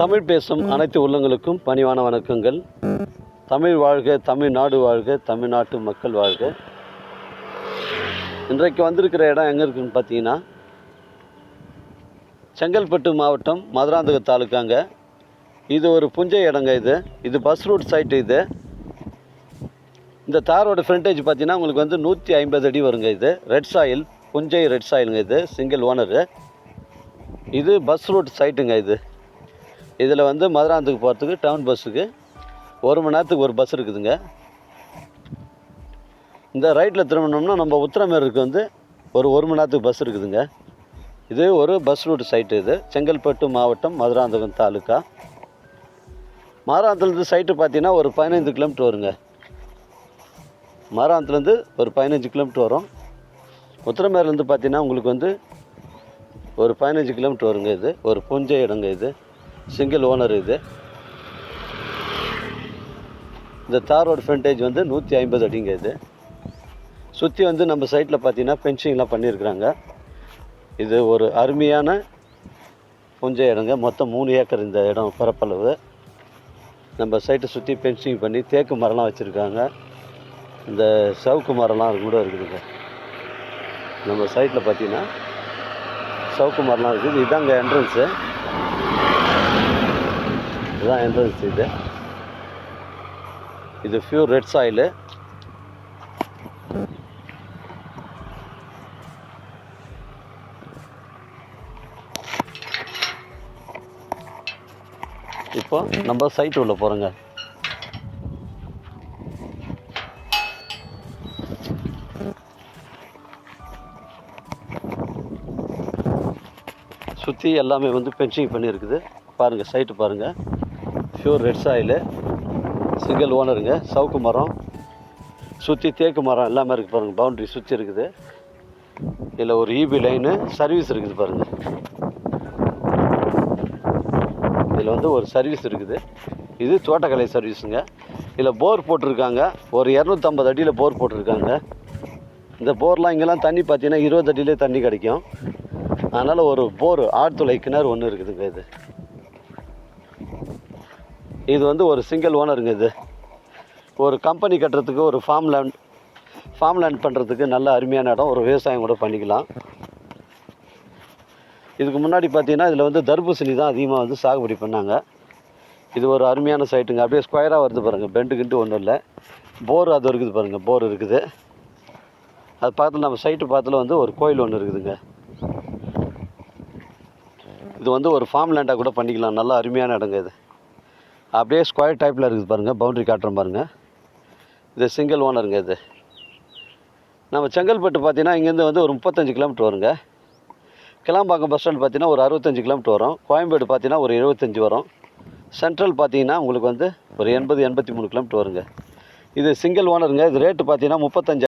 தமிழ் பேசும் அனைத்து உள்ளங்களுக்கும் பணிவான வணக்கங்கள். தமிழ் வாழ்க தமிழ்நாடு வாழ்க தமிழ்நாட்டு மக்கள் வாழ்க. இன்றைக்கு வந்திருக்கிற இடம் எங்கே இருக்குன்னு பார்த்தீங்கன்னா செங்கல்பட்டு மாவட்டம் மதுராந்தக தாலுக்காங்க. இது ஒரு புஞ்சை இடங்க இது. இது பஸ் ரூட் சைட்டு இது. இந்த தாரோட ஃப்ரண்டேஜ் பார்த்தீங்கன்னா உங்களுக்கு வந்து நூற்றி ஐம்பது அடி வருங்க இது. ரெட் சாயில் புஞ்சை ரெட் சாயிலுங்க இது சிங்கிள் ஓனரு இது பஸ் ரூட் சைட்டுங்க இது. இதில் வந்து மதுராந்தகம் போகிறதுக்கு டவுன் பஸ்ஸுக்கு ஒரு மணி நேரத்துக்கு ஒரு பஸ் இருக்குதுங்க. இந்த ரைட்டில் திரும்பினோம்னா நம்ம உத்திரமேருக்கு வந்து ஒரு ஒரு மணி நேரத்துக்கு பஸ் இருக்குதுங்க. இது ஒரு பஸ் ரூட் சைட்டு இது. செங்கல்பட்டு மாவட்டம் மதுராந்தகம் தாலுக்கா. மதுராந்தகத்துலேருந்து சைட்டு பார்த்தீங்கன்னா ஒரு பதினைந்து கிலோமீட்டர் வருங்க. மதுராந்தகத்துலேருந்து ஒரு பதினஞ்சு கிலோமீட்டர் வரும். உத்திரமேர்லேருந்து பார்த்தீங்கன்னா உங்களுக்கு வந்து ஒரு பதினஞ்சு கிலோமீட்டர் வருங்க இது. ஒரு புஞ்சை இடங்க இது. சிங்கிள் ஓனர் இது. இந்த தார் ரோடு ஃப்ரண்டேஜ் வந்து நூற்றி ஐம்பது அடிங்க இது. சுற்றி வந்து நம்ம சைட்டில் பார்த்தீங்கன்னா ஃபென்சிங்லாம் பண்ணியிருக்கிறாங்க இது ஒரு அருமையான புஞ்ச இடங்க. மொத்தம் மூணு ஏக்கர் இந்த இடம் பரப்பளவு. நம்ம சைட்டை சுற்றி பென்சிங் பண்ணி தேக்கு மரம்லாம் வச்சுருக்காங்க. இந்த சவுக்கு மரம்லாம் கூட இருக்குதுங்க. நம்ம சைட்டில் பார்த்தீங்கன்னா சவுக்கு மரம்லாம் இருக்குது. இதாங்க என்ட்ரன்ஸு இதுதான் என்ட்ரன்ஸ் இது. இது ஃபியூர் ரெட் சாயிலு இப்போ நம்ம சைட்டு உள்ள போகிறோங்க சுற்றி எல்லாமே வந்து பென்சிங் பண்ணியிருக்குது. பாருங்கள் சைட்டு பாருங்கள் ப்யூர் ரெட் சாயிலு சிங்கிள் ஓனருங்க சவுக்கு மரம் சுற்றி தேக்கு மரம் எல்லாமே இருக்குது பாருங்கள் பவுண்ட்ரி சுற்றி இருக்குது. இதில் ஒரு இபி லைனு சர்வீஸ் இருக்குது பாருங்கள் இதில் வந்து ஒரு சர்வீஸ் இருக்குது. இது தோட்டக்கலை சர்வீஸுங்க இதில் போர் போட்டிருக்காங்க. ஒரு இரநூத்தம்பது அடியில் போர் போட்டிருக்காங்க. இந்த போர்லாம் இங்கெல்லாம் தண்ணி பார்த்தீங்கன்னா இருபது அடியிலே தண்ணி கிடைக்கும். அதனால் ஒரு போர் ஆழ்துளை கிணறு ஒன்று இருக்குதுங்க இது. இது வந்து ஒரு சிங்கிள் ஓனருங்க இது. ஒரு கம்பெனி கட்டுறதுக்கு ஒரு ஃபார்ம் லேண்ட் ஃபார்ம் லேண்ட் பண்ணுறதுக்கு நல்ல அருமையான இடம். ஒரு விவசாயம் கூட பண்ணிக்கலாம். இதுக்கு முன்னாடி பார்த்தீங்கன்னா இதில் வந்து தர்பூசணி தான் அதிகமாக வந்து சாகுபடி பண்ணாங்க. இது ஒரு அருமையான சைட்டுங்க அப்படியே ஸ்கொயராக வருது பாருங்கள் பெண்டு கிண்டு ஒன்றும் இல்லை. போர் அது இருக்குது பாருங்கள் போர் இருக்குது. அது பக்கத்தில் நம்ம சைட்டு பக்கத்தில் வந்து ஒரு கோயில் ஒன்று இருக்குதுங்க. இது வந்து ஒரு ஃபார்ம் லேண்டாக கூட பண்ணிக்கலாம். நல்லா அருமையான இடங்க இது. அப்படியே ஸ்கொயர் டைப்பில் இருக்குது பாருங்கள் பவுண்ட்ரி காட்டுறோம் பாருங்கள் இது சிங்கிள் ஓனருங்க இது. நம்ம செங்கல்பட்டு பார்த்தீங்கன்னா இங்கேருந்து வந்து ஒரு முப்பத்தஞ்சு கிலோமீட்டர் வருங்க. கிளாம்பாக்கம் பஸ் ஸ்டாண்ட் பார்த்தீங்கன்னா ஒரு அறுபத்தஞ்சு கிலோமீட்டர் வரும். கோயம்பேடு பார்த்தீங்கன்னா ஒரு எழுபத்தஞ்சு வரும். சென்ட்ரல் பார்த்தீங்கன்னா உங்களுக்கு வந்து ஒரு எண்பது எண்பத்தி மூணு கிலோமீட்டர் வருங்க. இது சிங்கிள் ஓனருங்க இது ரேட்டு பார்த்தீங்கன்னா முப்பத்தஞ்சு